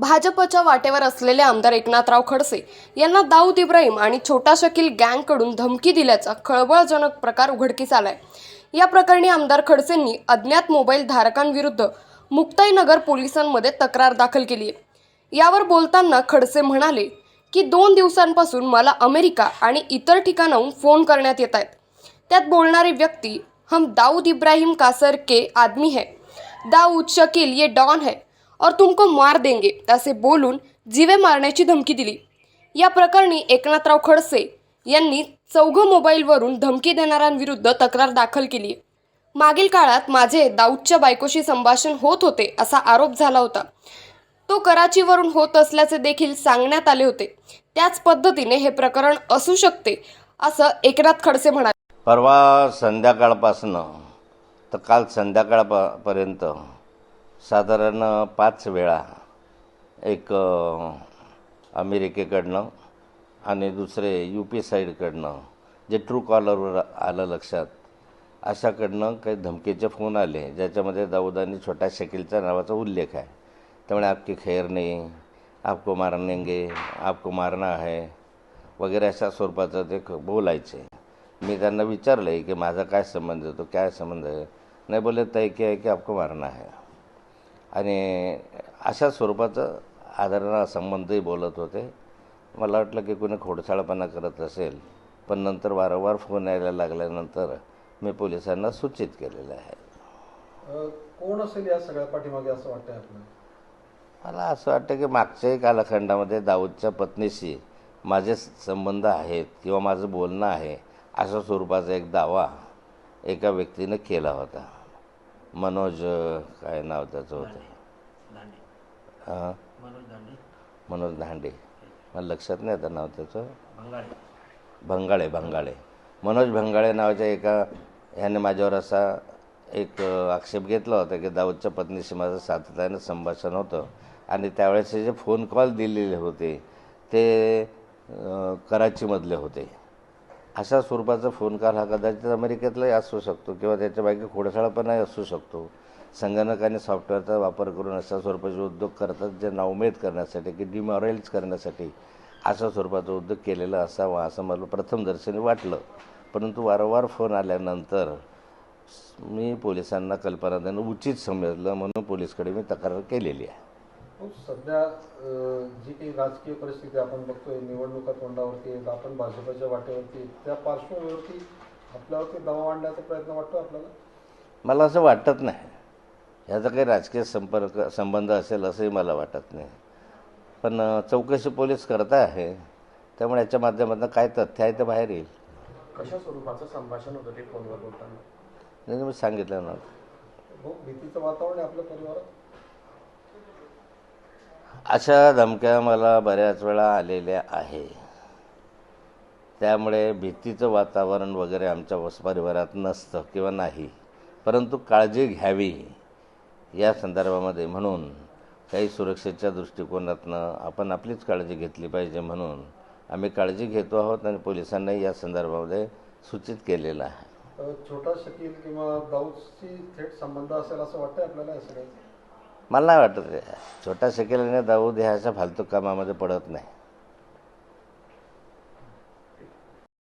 भाजपच्या वाटेवर असलेले आमदार एकनाथराव खडसे यांना दाऊद इब्राहिम आणि छोटा शकील गँगकडून धमकी दिल्याचा खळबळजनक प्रकार उघडकीस आलाय. या प्रकरणी आमदार खडसेंनी अज्ञात मोबाईल धारकांविरुद्ध मुक्ताईनगर पोलिसांमध्ये तक्रार दाखल केली आहे. यावर बोलताना खडसे म्हणाले की दोन दिवसांपासून मला अमेरिका आणि इतर ठिकाणाहून फोन करण्यात येत आहेत. त्यात बोलणारी व्यक्ती हम दाऊद इब्राहिम कासर के आदमी है. दाऊद शकील ये डॉन है. और तुमको मार देंगे असे बोलून जीवे मारण्याची धमकी दिली. या प्रकरणी एकनाथराव खडसे यांनी चौघं मोबाईलवरून धमकी देणाऱ्यांविरुद्ध तक्रार दाखल केली मागील काळात माझे दाऊदच्या बायकोशी संभाषण होत होते असा आरोप झाला होता. तो कराचीवरून होत असल्याचे देखील सांगण्यात आले होते. त्याच पद्धतीने हे प्रकरण असू शकते असं एकनाथ खडसे म्हणाले. परवा संध्याकाळपासनं तर काल संध्याकाळपर्यंत साधारण पाच वेळा एक अमेरिकेकडनं आणि दुसरे यू पी साईडकडनं जे ट्रू कॉलरवर आलं लक्षात अशाकडनं काही धमकीचे फोन आले ज्याच्यामध्ये दाऊदानी छोटा छोट्या शकीलच्या नावाचा उल्लेख आहे. त्यामुळे आपकी खैर नाही आपको मारनेंगे आपको मारणं आहे वगैरे अशा स्वरूपाचं ते क- बोलायचे. मी त्यांना विचारलं आहे की माझा काय संबंध आहे तो काय संबंध आहे? नाही बोलत तय की आहे की आपको मारणं आहे आणि अशा स्वरूपाचं आदरणा संबंधही बोलत होते. मला वाटलं की कोणी खोडसाळपणा करत असेल पण नंतर वारंवार फोन यायला लागल्यानंतर मी पोलिसांना सूचित केलेलं आहे. कोण असेल या सगळ्या पाठीमागे असं आपल्याला? मला असं वाटतं की मागच्याही कालखंडामध्ये दाऊदच्या पत्नीशी माझे संबंध आहेत किंवा माझं बोलणं आहे अशा स्वरूपाचा एक दावा एका व्यक्तीनं केला होता. मनोज काय नाव त्याचं होतं? हां? मनोज दांडे. मला लक्षात नाही आता नाव त्याचं. भंगाळे. भंगाळे मनोज भंगाळे नावाच्या एका ह्याने माझ्यावर असा एक आक्षेप घेतला होता की दाऊदच्या पत्नीशी माझं सातत्यानं संभाषण होतं. आणि त्यावेळेस जे फोन कॉल दिलेले होते ते कराचीमधले होते. अशा स्वरूपाचा फोन कॉल हा कदाचित अमेरिकेतलाही असू शकतो किंवा त्याच्या बाकी खोडसाळपणाही असू शकतो. संगणक आणि सॉफ्टवेअरचा वापर करून अशा स्वरूपाचे उद्योग करतात जे नावमेद करण्यासाठी की डिमॉरलाइज करण्यासाठी अशा स्वरूपाचा उद्योग केलेला असावा असं मला प्रथम दर्शनी वाटलं. परंतु वारंवार फोन आल्यानंतर मी पोलिसांना कल्पना देणं उचित समजलं म्हणून पोलीसकडे मी तक्रार केलेली आहे. सध्या जी काही राजकीय परिस्थिती आपण बघतोय निवडणुका तोंडावरती आहेत आपण भाजपच्या वाटेवरती. त्या पार्श्वभूमीवरती आपल्यावरती दबाव आणण्याचा प्रयत्न वाटतो आपल्याला? मला असं वाटत नाही. ह्याचा काही राजकीय संपर्क संबंध असेल असंही मला वाटत नाही. पण चौकशी पोलीस करता आहे त्यामुळे याच्या माध्यमातून काय तथ्य आहे ते बाहेर येईल. कशा स्वरूपाचं संभाषण होतं ते फोनवर बोलताना? नाही मी सांगितलं ना. हो भीतीचं वातावरण आहे आपल्या परिवारात. अशा धमक्या मला बऱ्याच वेळा आलेल्या आहे. त्यामुळे भीतीचं वातावरण वगैरे आमच्या परिवारात नसतं किंवा नाही. परंतु काळजी घ्यावी या संदर्भामध्ये म्हणून काही सुरक्षेच्या दृष्टिकोनातनं आपण आपलीच काळजी घेतली पाहिजे म्हणून आम्ही काळजी घेतो आहोत आणि पोलिसांनाही या संदर्भामध्ये सूचित केलेलं आहे. छोटा शकील किंवा दाऊदशी थेट संबंध असेल असं वाटतं आपल्याला या मला नाही वाटत रे. छोटा शकील आणि दाऊद ह्या अशा फालतू कामामध्ये पडत नाही